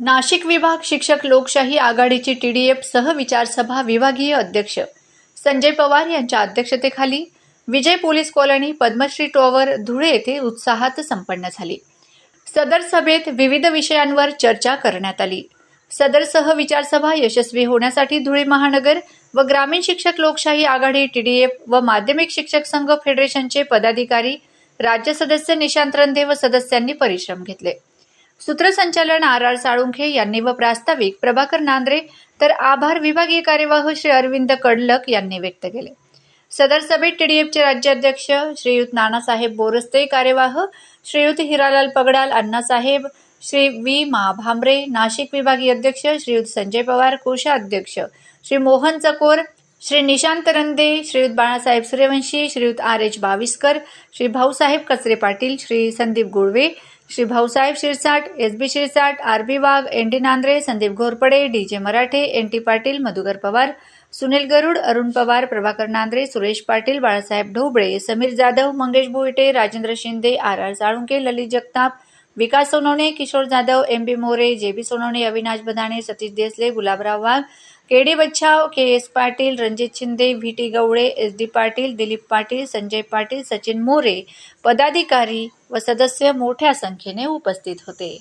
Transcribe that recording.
नाशिक विभाग शिक्षक लोकशाही आघाडीची टीडीएफ सहविचारसभा विभागीय अध्यक्ष. संजय पवार यांच्या अध्यक्षतेखाली Vijay police colony Padmashri tower Dhule येथे उत्साहात संपन्न झाली. सदर सभेत विविध विषयांवर चर्चा करण्यात आली. सदर सह विचारसभा यशस्वी होण्यासाठी धुळे महानगर व ग्रामीण शिक्षक लोकशाही आघाडी टीडीएफ व माध्यमिक शिक्षक संघ फेडरेशनचे पदाधिकारी राज्य सदस्य निशांत रंधे व सदस्यांनी परिश्रम घेतले. सूत्रसंचालन आर आर साळुंखे यांनी व प्रास्ताविक प्रभाकर नांद्रे तर आभार विभागीय कार्यवाह श्री अरविंद कडलक यांनी व्यक्त केले. सदर सभेत टीडीएफचे राज्याध्यक्ष श्रीयुत नानासाहेब बोरस्ते कार्यवाह श्रीयुत हिरालाल पगडाल अण्णासाहेब श्री वी मा भांबरे नाशिक विभागीय अध्यक्ष श्रीयुत संजय पवार कोषाध्यक्ष Shri Mohan Chakor Shri Nishant Rande Shriyut Balasaheb Suryavanshi Shriyut R H Baviskar Shri Bhausaheb Kachre Patil Shri Sandeep Gulve Shri Bhausaheb Shirsat S B Shirsat R B Wagh N D Nandre Sandeep Ghorpade D J Marathe N T Patil Madhukar Pawar Sunil Garud Arun Pawar Prabhakar Nandre Suresh Patil Balasaheb Dhoble Sameer Jadhav Mangesh Bhoite Rajendra Shinde R R Salunke Lalit Jagtap Vikas Sonawane Kishor Jadhav M B More J B Sonawane Avinash Badane Satish Desale Gulabrao Wagh K D Bachhav K S Patil Ranjit Shinde V T Gawle S D Patil Dilip Patil Sanjay Patil Sachin More पदाधिकारी व सदस्य मोठ्या संख्येने उपस्थित होते.